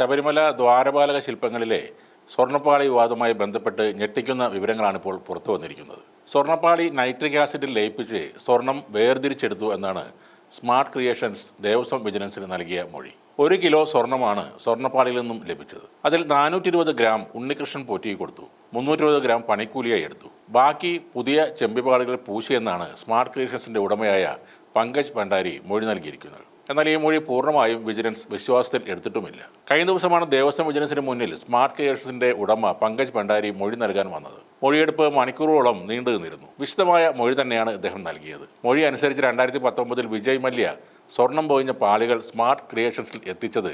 ശബരിമല ദ്വാരപാലക ശില്പങ്ങളിലെ സ്വർണപ്പാളി വിവാദവുമായി ബന്ധപ്പെട്ട് ഞെട്ടിക്കുന്ന വിവരങ്ങളാണ് ഇപ്പോൾ പുറത്തു വന്നിരിക്കുന്നത്. സ്വർണപ്പാളി നൈട്രിക് ആസിഡിൽ ലയിപ്പിച്ച് സ്വർണം വേർതിരിച്ചെടുത്തു എന്നാണ് സ്മാർട്ട് ക്രിയേഷൻസ് ദേവസ്വം വിജിലൻസിന് നൽകിയ മൊഴി. ഒരു കിലോ സ്വർണമാണ് സ്വർണപ്പാളിയിൽ നിന്നും ലഭിച്ചത്. അതിൽ നാനൂറ്റി ഇരുപത് ഗ്രാം ഉണ്ണികൃഷ്ണൻ പോറ്റി കൊടുത്തു. മുന്നൂറ്റി ഇരുപത് ഗ്രാം പണിക്കൂലിയായി എടുത്തു. ബാക്കി പുതിയ ചെമ്പിപ്പാളികൾ പൂശിയെന്നാണ് സ്മാർട്ട് ക്രിയേഷൻസിന്റെ ഉടമയായ പങ്കജ് ഭണ്ഡാരി മൊഴി നൽകിയിരിക്കുന്നത്. എന്നാൽ ഈ മൊഴി പൂർണമായും വിജിലൻസ് വിശ്വാസത്തിൽ എടുത്തിട്ടുമില്ല. കഴിഞ്ഞ ദിവസമാണ് ദേവസ്വം വിജിലൻസിന് മുന്നിൽ സ്മാർട്ട് കെയേഴ്സിന്റെ ഉടമ പങ്കജ് ഭണ്ഡാരി മൊഴി നൽകാൻ വന്നത്. മൊഴിയെടുപ്പ് മണിക്കൂറുകളോളം നീണ്ടു നിന്നിരുന്നു. വിശദമായ മൊഴി തന്നെയാണ് ഇദ്ദേഹം നൽകിയത്. മൊഴി അനുസരിച്ച് രണ്ടായിരത്തി പത്തൊമ്പതിൽ വിജയ് മല്യ സ്വർണം പൊതിഞ്ഞ പാളികൾ സ്മാർട്ട് ക്രിയേഷൻസിൽ എത്തിച്ചത്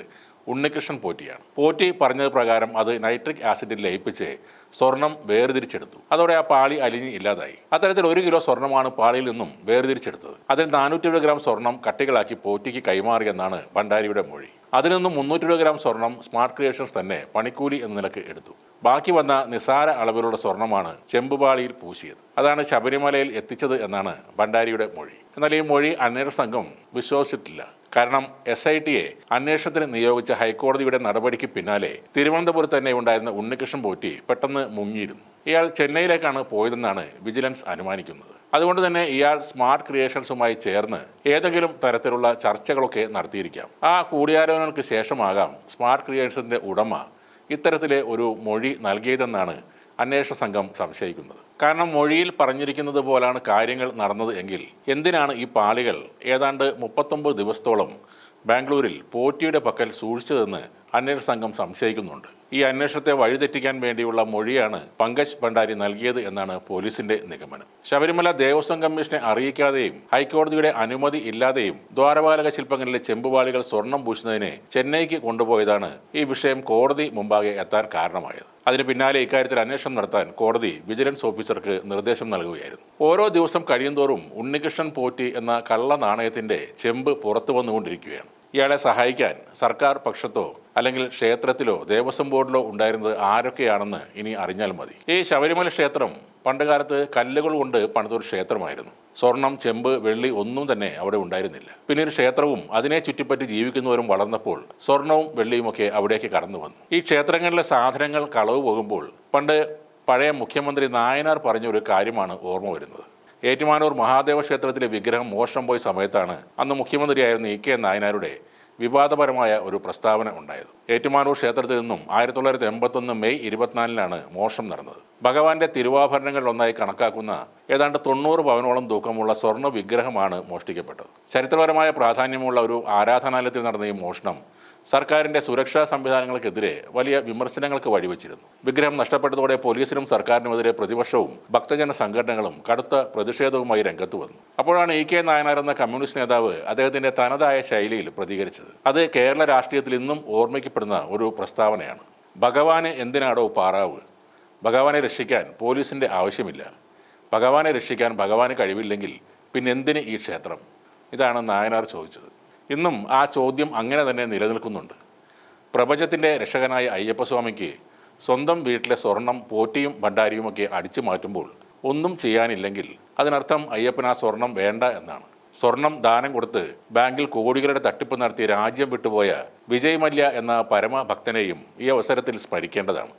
ഉണ്ണികൃഷ്ണൻ പോറ്റിയാണ്. പോറ്റി പറഞ്ഞത് പ്രകാരം അത് നൈട്രിക് ആസിഡിൽ ലയിപ്പിച്ച് സ്വർണം വേർതിരിച്ചെടുത്തു. അതോടെ ആ പാളി അലിഞ്ഞ് ഇല്ലാതായി. അത്തരത്തിൽ ഒരു കിലോ സ്വർണമാണ് പാളിയിൽ നിന്നും വേർതിരിച്ചെടുത്തത്. അതിൽ നാനൂറ്റി ഗ്രാം സ്വർണം കട്ടികളാക്കി പോറ്റിക്ക് കൈമാറിയെന്നാണ് ഭണ്ഡാരിയുടെ മൊഴി. അതിൽ നിന്നും മുന്നൂറ്റി ഗ്രാം സ്വർണം സ്മാർട്ട് ക്രിയേഷൻസ് തന്നെ പണിക്കൂലി എന്ന നിലയ്ക്ക് എടുത്തു. ബാക്കി വന്ന നിസാര അളവിലുള്ള സ്വർണമാണ് ചെമ്പുപാളിയിൽ പൂശിയത്. അതാണ് ശബരിമലയിൽ എത്തിച്ചത് എന്നാണ് ഭണ്ഡാരിയുടെ മൊഴി. എന്നാൽ ഈ മൊഴി അന്വേഷണ സംഘം വിശ്വസിച്ചിട്ടില്ല. കാരണം എസ് ഐ ടിയെ അന്വേഷണത്തിന് നിയോഗിച്ച ഹൈക്കോടതിയുടെ നടപടിക്ക് പിന്നാലെ തിരുവനന്തപുരത്ത് തന്നെ ഉണ്ടായിരുന്ന ഉണ്ണികൃഷ്ണൻ പോറ്റി പെട്ടെന്ന് മുങ്ങിയിരുന്നു. ഇയാൾ ചെന്നൈയിലേക്കാണ് പോയതെന്നാണ് വിജിലൻസ് അനുമാനിക്കുന്നത്. അതുകൊണ്ട് തന്നെ ഇയാൾ സ്മാർട്ട് ക്രിയേഷൻസുമായി ചേർന്ന് ഏതെങ്കിലും തരത്തിലുള്ള ചർച്ചകളൊക്കെ നടത്തിയിരിക്കാം. ആ കൂടിയാലോചനകൾക്ക് ശേഷമാകാം സ്മാർട്ട് ക്രിയേഷൻസിന്റെ ഉടമ ഇത്തരത്തിലെ ഒരു മൊഴി നൽകിയതെന്നാണ് അന്വേഷണ സംഘം സംശയിക്കുന്നത്. കാരണം മൊഴിയിൽ പറഞ്ഞിരിക്കുന്നത് പോലാണ് കാര്യങ്ങൾ നടന്നത് എങ്കിൽ എന്തിനാണ് ഈ പാളികൾ ഏതാണ്ട് മുപ്പത്തൊമ്പത് ദിവസത്തോളം ബാംഗ്ലൂരിൽ പോറ്റിയുടെ പക്കൽ സൂക്ഷിച്ചതെന്ന് അന്വേഷണ സംഘം സംശയിക്കുന്നുണ്ട്. ഈ അന്വേഷണത്തെ വഴിതെറ്റിക്കാൻ വേണ്ടിയുള്ള മൊഴിയാണ് പങ്കജ് ഭണ്ഡാരി നൽകിയത് എന്നാണ് പോലീസിന്റെ നിഗമനം. ശബരിമല ദേവസ്വം കമ്മീഷനെ അറിയിക്കാതെയും ഹൈക്കോടതിയുടെ അനുമതി ഇല്ലാതെയും ദ്വാരപാലക ശില്പങ്ങളിലെ ചെമ്പുപാളികൾ സ്വർണം പൂശുന്നതിനെ ചെന്നൈക്ക് കൊണ്ടുപോയതാണ് ഈ വിഷയം കോടതി മുമ്പാകെ എത്താൻ കാരണമായത്. അതിന് പിന്നാലെ ഇക്കാര്യത്തിൽ അന്വേഷണം നടത്താൻ കോടതി വിജിലൻസ് ഓഫീസർക്ക് നിർദ്ദേശം നൽകുകയായിരുന്നു. ഓരോ ദിവസം കഴിയുന്തോറും ഉണ്ണികൃഷ്ണൻ പോറ്റി എന്ന കള്ള നാണയത്തിന്റെ ചെമ്പ് പുറത്തു വന്നുകൊണ്ടിരിക്കുകയാണ് ഇയാളെ സഹായിക്കാൻ സർക്കാർ പക്ഷത്തോ അല്ലെങ്കിൽ ക്ഷേത്രത്തിലോ ദേവസ്വം ബോർഡിലോ ഉണ്ടായിരുന്നത് ആരൊക്കെയാണെന്ന് ഇനി അറിഞ്ഞാൽ മതി. ഈ ശബരിമല ക്ഷേത്രം പണ്ടുകാലത്ത് കല്ലുകൾ കൊണ്ട് പണിതൊരു ക്ഷേത്രമായിരുന്നു. സ്വർണം ചെമ്പ് വെള്ളി ഒന്നും തന്നെ അവിടെ ഉണ്ടായിരുന്നില്ല. പിന്നീട് ക്ഷേത്രവും അതിനെ ചുറ്റിപ്പറ്റി ജീവിക്കുന്നവരും വളർന്നപ്പോൾ സ്വർണവും വെള്ളിയുമൊക്കെ അവിടേക്ക് കടന്നു വന്നു. ഈ ക്ഷേത്രങ്ങളിലെ സാധനങ്ങൾ കളവ് പോകുമ്പോൾ പണ്ട് പഴയ മുഖ്യമന്ത്രി നായനാർ പറഞ്ഞ ഒരു കാര്യമാണ് ഓർമ്മ വരുന്നത്. ഏറ്റുമാനൂർ മഹാദേവ ക്ഷേത്രത്തിലെ വിഗ്രഹം മോഷണം പോയ സമയത്താണ് അന്ന് മുഖ്യമന്ത്രിയായിരുന്ന ഇ കെ നായനാരുടെ വിവാദപരമായ ഒരു പ്രസ്താവന ഉണ്ടായത്. ഏറ്റുമാനൂർ ക്ഷേത്രത്തിൽ നിന്നും ആയിരത്തി തൊള്ളായിരത്തി എൺപത്തൊന്ന് മെയ് ഇരുപത്തിനാലിനാണ് മോഷണം നടന്നത്. ഭഗവാന്റെ തിരുവാഭരണങ്ങളിൽ ഒന്നായി കണക്കാക്കുന്ന ഏതാണ്ട് തൊണ്ണൂറ് പവനോളം തൂക്കമുള്ള സ്വർണ വിഗ്രഹമാണ് മോഷ്ടിക്കപ്പെട്ടത്. ചരിത്രപരമായ പ്രാധാന്യമുള്ള ഒരു ആരാധനാലയത്തിൽ നടന്ന ഈ മോഷണം സർക്കാരിന്റെ സുരക്ഷാ സംവിധാനങ്ങൾക്കെതിരെ വലിയ വിമർശനങ്ങൾക്ക് വഴിവെച്ചിരുന്നു. വിഗ്രഹം നഷ്ടപ്പെട്ടതോടെ പോലീസിനും സർക്കാരിനുമെതിരെ പ്രതിപക്ഷവും ഭക്തജന സംഘടനകളും കടുത്ത പ്രതിഷേധവുമായി രംഗത്ത് വന്നു. അപ്പോഴാണ് ഇ കെ നായനാർ എന്ന കമ്മ്യൂണിസ്റ്റ് നേതാവ് അദ്ദേഹത്തിന്റെ തനതായ ശൈലിയിൽ പ്രതികരിച്ചത്. അത് കേരള രാഷ്ട്രീയത്തിൽ ഇന്നും ഓർമ്മിക്കപ്പെടുന്ന ഒരു പ്രസ്താവനയാണ്. ഭഗവാന് എന്തിനാടോ പാറാവ്? ഭഗവാനെ രക്ഷിക്കാൻ പോലീസിന്റെ ആവശ്യമില്ല. ഭഗവാനെ രക്ഷിക്കാൻ ഭഗവാന് കഴിവില്ലെങ്കിൽ പിന്നെന്തിന് ഈ ക്ഷേത്രം? ഇതാണ് നായനാർ ചോദിച്ചത്. ഇന്നും ആ ചോദ്യം അങ്ങനെ തന്നെ നിലനിൽക്കുന്നുണ്ട്. പ്രപഞ്ചത്തിന്റെ രക്ഷകനായ അയ്യപ്പസ്വാമിക്ക് സ്വന്തം വീട്ടിലെ സ്വർണം പോറ്റിയും ഭണ്ഡാരിയുമൊക്കെ അടിച്ചു മാറ്റുമ്പോൾ ഒന്നും ചെയ്യാനില്ലെങ്കിൽ അതിനർത്ഥം അയ്യപ്പൻ ആ സ്വർണം വേണ്ട എന്നാണ്. സ്വർണം ദാനം കൊടുത്ത് ബാങ്കിൽ കോടികളുടെ തട്ടിപ്പ് നടത്തി രാജ്യം വിട്ടുപോയ വിജയ് മല്യ എന്ന പരമഭക്തനെയും ഈ അവസരത്തിൽ സ്മരിക്കേണ്ടതാണ്.